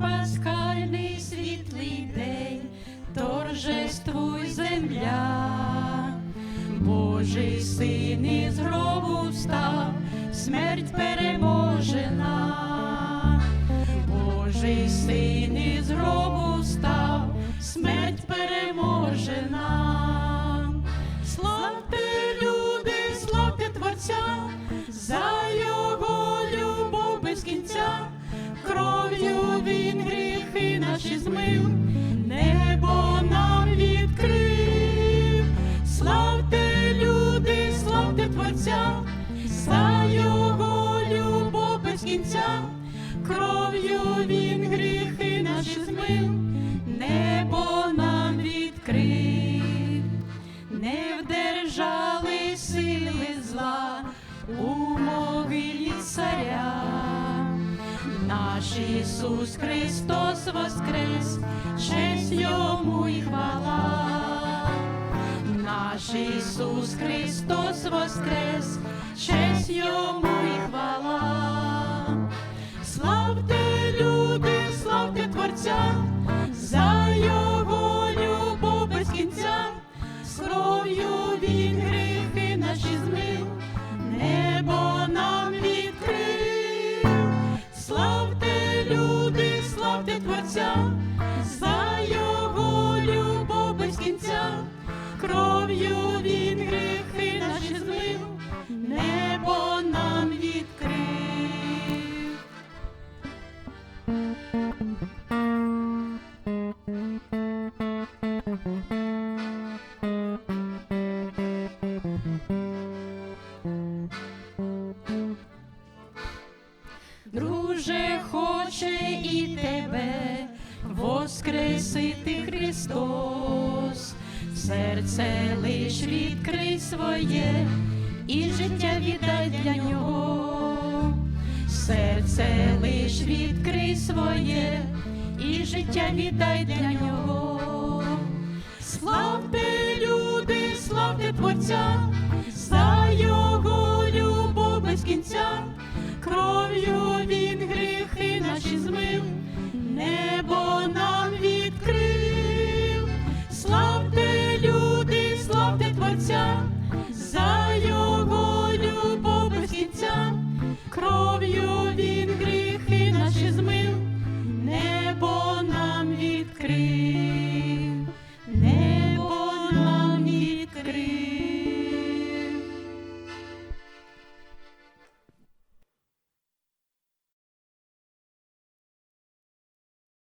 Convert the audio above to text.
паскальний світлий день, торжествуй земля, Божий син із гробу став, смерть. Наші змив, небо нам відкрив. Славте люди, славте Творця, за його любов без кінця, кров'ю він гріхи наші змив, небо нам відкрив, не вдержали сили зла у могилі царя. Наш Ісус Христос воскрес, честь йому й хвала. Наш Ісус Христос воскрес, честь йому й хвала. Славте люди, славте Творця, за його любов без кінця, з кров'ю він Друже, хоче і тебе воскресити Христос, серце лиш відкрий своє і життя віддай для нього, Веселиш, відкрий своє і життя віддай для нього. Славте, люди, славте Творця, за його любов без кінця, кров'ю він гріхи наші змив, небо нам відкрив, славте, люди, славте Творця.